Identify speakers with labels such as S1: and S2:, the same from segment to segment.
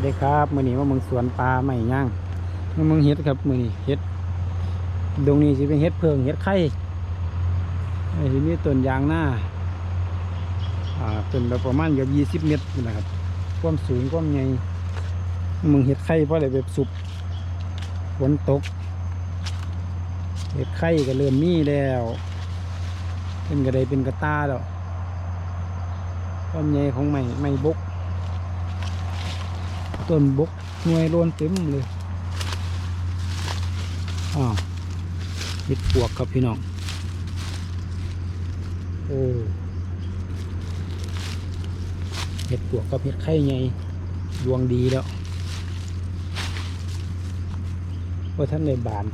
S1: วัสดีครับมือนี้ว่ามึงสวนปลาไม่ย่างมามึงเฮ็ดครับมือนี้เฮ็ดดงนี้สิเป็นเฮ็ดเพิงเฮ็ดไข่ไอ้ที่มีต้นยางหน้าอ่าต้นแบบประมาณเกือบยี่สิบเมตรนะครับความสูงความใหญ่มึงเฮ็ดไข่เพราะอะไรแบบสุบฝนตกเฮ็ดไข่ก็เริ่มมีแล้วเป็นกระไดเป็นกระตาแล้วความใหญ่ของไม้ไม้บก ต้นบกหน่วยโลนเต็มเลยอ้าวเห็ดปวกครับพี่น้อง โอ้เห็ดปวกกับเห็ดไข่ไงดวงดีแล้วว่าท่านในบาน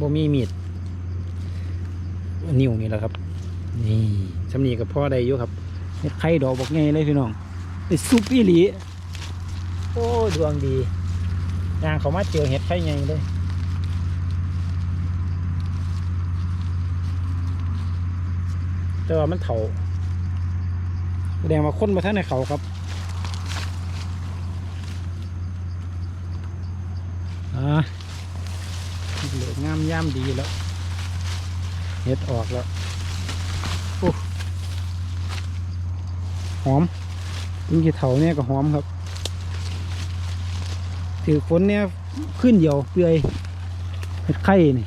S1: บ่มีมีดนิ้วนี่แหละครับ นี่สำนีกับพ่อได้อยู่ครับ เห็ดไข่ดอกบอกไงเลยพี่น้องไอ้ซุปอีหลี โอ้ดวงดียางเขามาเจอเห็ดไข่ไงเลยแต่ว่ามันเถาแสดงว่าคนมาท่านในเขาครับอ่าเหลืองามย่ามดีแล้วเห็ดออกแล้ว หอมยิ่งกี่เถาเนี่ยก็หอมครับถือฝนเนี่ยขึ้นเดียวเปื่อยเห็ดไข่นี่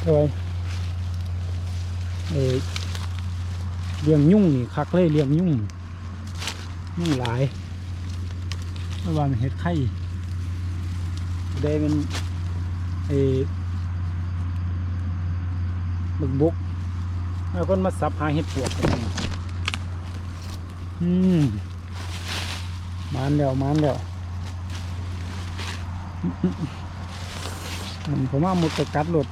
S1: เอาไว้เออเลี้ยงยุ่งนี่คักเลยเลี้ยงยุ่งยุ่งหลายเมื่อวานเห็ดไข่ได้เป็นเอบึกบุกแล้วคนมาสับหาเห็ดปวกกัน อืมมันเดียวมันเดียวผมว่าหมดกระกัดหลด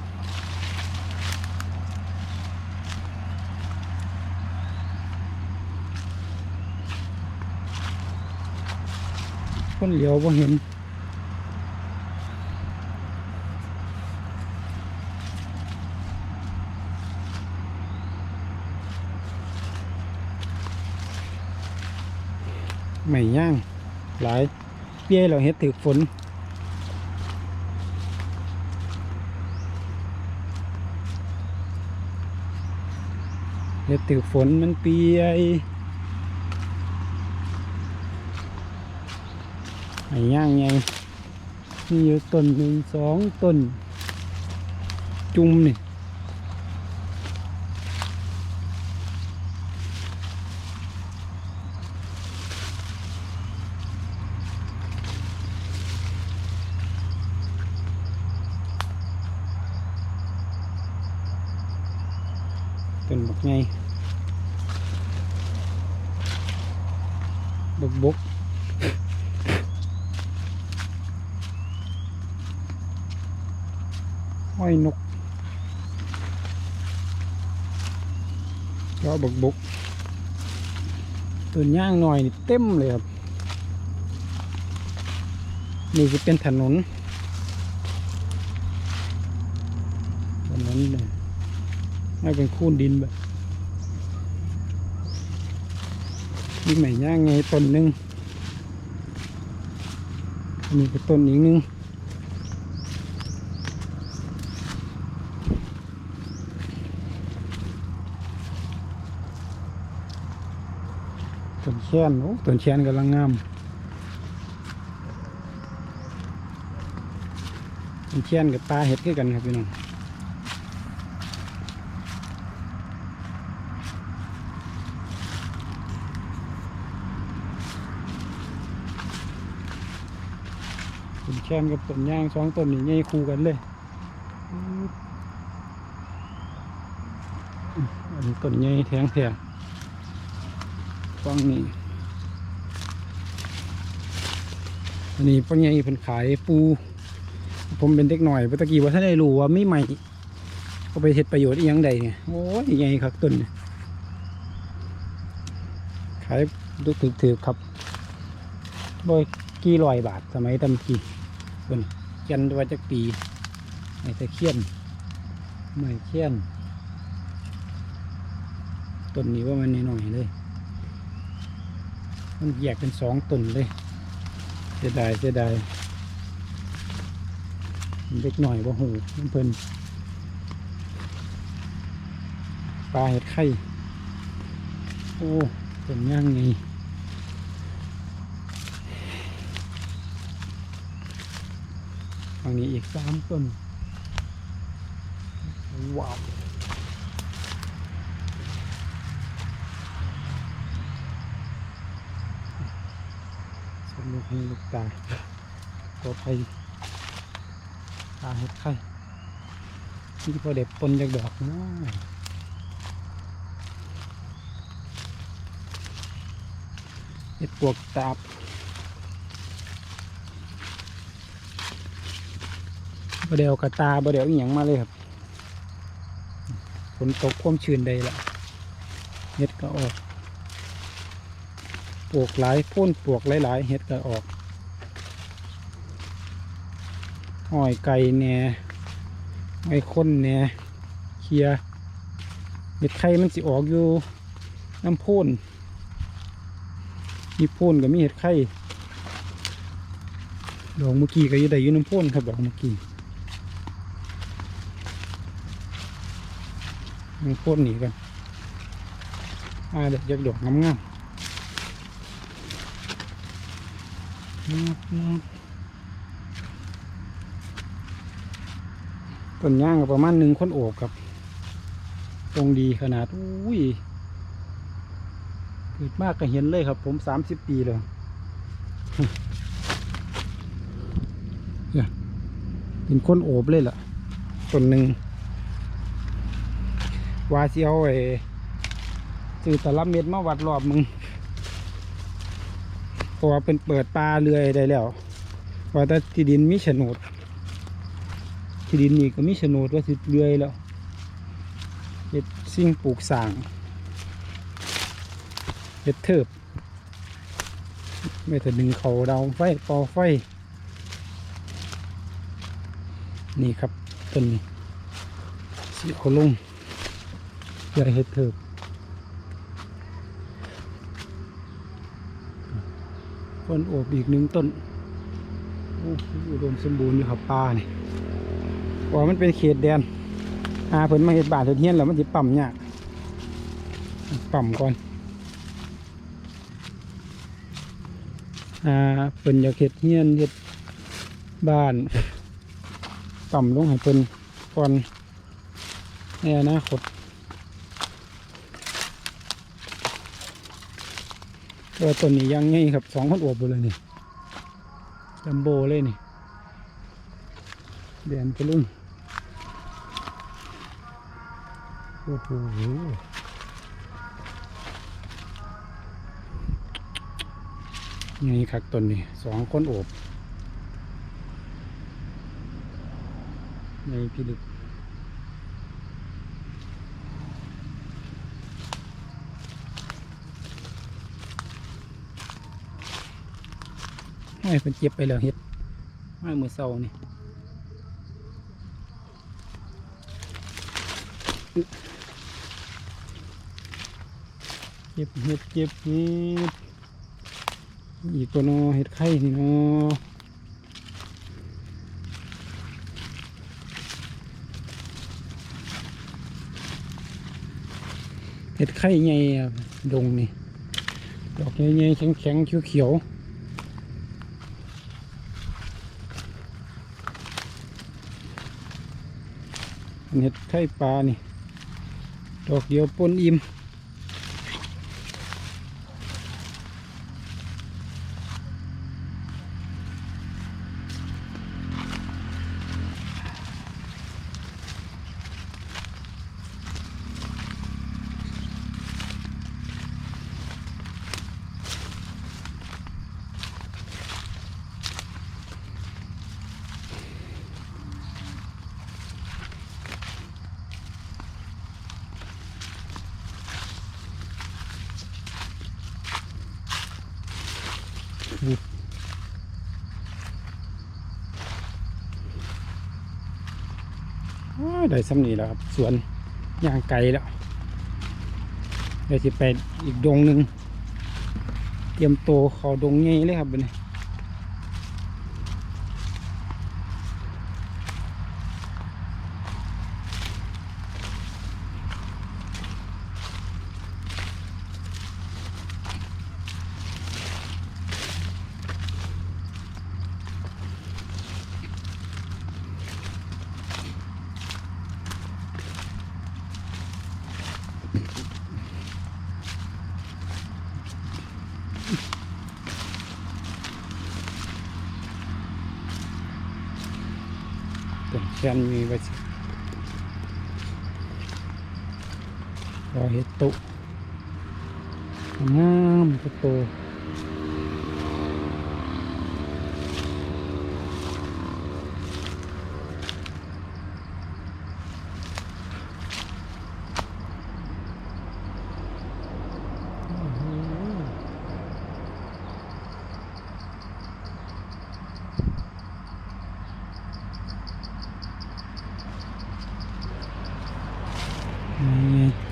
S1: คนเหลียวบ่เห็น ไม่ย่าง หลายเปี้ยเราเฮ็ดถือฝนเฮ็ดถือฝนมันเปียยไม่ย่างไงมีอยู่ต้นหนึ่งสองต้น จุ่มนี่ เป็นบักไงบกบกห้อยนกก็บกบกต้นย่างหน่อยนี่เต็มเลยครับนี่จะเป็นถนนถนนเลย ไม่เป็นคูนดินแบบนี่ใหม่ย่างไงต้นหนึ่งอันนี้ก็ต้นอีกหนึ่งต้นแช่นโอ้ต้นแช่นกำลังงามต้นแช่นกับปลาเห็ดคือกันครับพี่น้อง ต้นแคนกับต้นย่างสองต้นนี่ใหญ่คู่กันเลยอันนี้ต้นใหญ่แทงแทงฟังนี่อันนี้ปัญญาเป็นขายปู ผมเป็นเด็กหน่อยเมื่อกี้ว่าท่านได้รู้ว่าไม่ใหม่ก็ไปเห็ดประโยชน์อีกอย่างใดเนี่ยโอ้ยใหญ่ครับต้นขายดูถือๆครับโดย กี่ร้อยบาทสมัยตำกี้คนจันทร์วัจักปีไม้ตะเคียนไม้เคียนต้นนี้ว่ามันน้อยๆเลยมันแยกเป็นสองต้นเลยเสียดายเสียดายเล็กหน่อยว่าหูน้ำเพิ่นปลาเห็ดไข่โอ้ต้นย่างไง ฝั่งนี้อีกสามต้น ว้าวสมลูกให้ลูกตาก็ไปตาเห็ดไข่ที่พอเด็บปนจากดอกเนาะเห็ดปวกตาบ บ่เดียวกระตาบ่เดียวอีหยังมาเลยครับฝนตกความชื้นใดละเห็ดก็ออกปลวกหลายพ่นปลวกหลายๆเห็ดก็ออกหอยไก่แหน่ไอ้ข้นแหน่เคียเห็ดไข่มันสิออกอยู่น้ำพ่นมีพ่นกับมีเห็ดไข่ดอกเมื่อกี้ก็อยู่ได้อยู่น้ำพ่นครับดอกเมื่อกี้ น้ำพ่นหนีกันอาเด็กยักดอกงามๆต้นย่างก็ประมาณหนึ่งคนโอบครับ ตรงดีขนาด อุ้ยเกิดมากก็เห็นเลยครับ ผมสามสิบปีเลยเนี่ยเป็นคนโอบเลยล่ะต้นหนึ่ง วาเซียวไอ้ซื้อตะลับเม็ดมาวัดรอบมึงเพราะว่าเป็นเปิดปลาเรือยได้แล้ว ว่าแต่ที่ดินมีโฉนด ที่ดินนี่ก็มีโฉนดว่าสิเรือยแล้วเฮ็ดสิ่งปลูกสร้างเฮ็ดเทิบไม่ถึงดึงเขาดาวไฟปอไฟ นี่ครับต้นนี้สีเอาลง เพื่อเฮ็ดเทิบต้นโอบอีกหนึ่งต้นโอ้อุดมสมบูรณ์อยู่ครับป่านี่ว่ามันเป็นเขตแดนอาเพิ่นมาเห็ดบาทเฮ็ดเฮี้ยนแล้วมันสิปั๊มยากปั๊มก่อนอาเพิ่นอยากเฮ็ดเฮี้ยนเฮ็ดบ้านปั๊มลงให้เพิ่นก่อนในอนาคต ตัวต้นนี้ยังไงครับสองคนโอบเลยนี่จัมโบเลยนี่แดนไปลุ่งโอ้โหไงครับต้นนี้สองคนโอบไงพี่ลึก ให้เป็นเจ็บไปแล้วเฮ็ดไม่มือเศร้านี่เจ็บเฮ็ดเจ็บเฮ็ดอีกตัวเนอเฮ็ดไข่นี่เนอเฮ็ดไข่ใหญ่ดงนี่ดอกใหญ่ๆแข็งๆเขียวๆ เห็ดไข่ปลานี่ดอกเดียวปนอิ่ม ได้สำนีแล้วครับ สวนย่างไกลแล้วเดี๋ยวจะไปอีกดงหนึ่งเตรียมโตเขาดงใหญ่เลยครับเนี่ย นแคนมีไ Нет.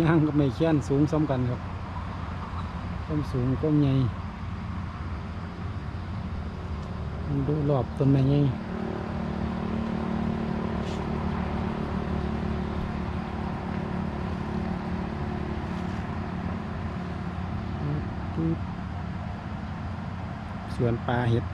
S1: ย่างกับไม่เคียนสูงซ้ำกันครับความสูงความใหญ่ดูรอบต้นไม้ใหญ่สวนปลาเห็ด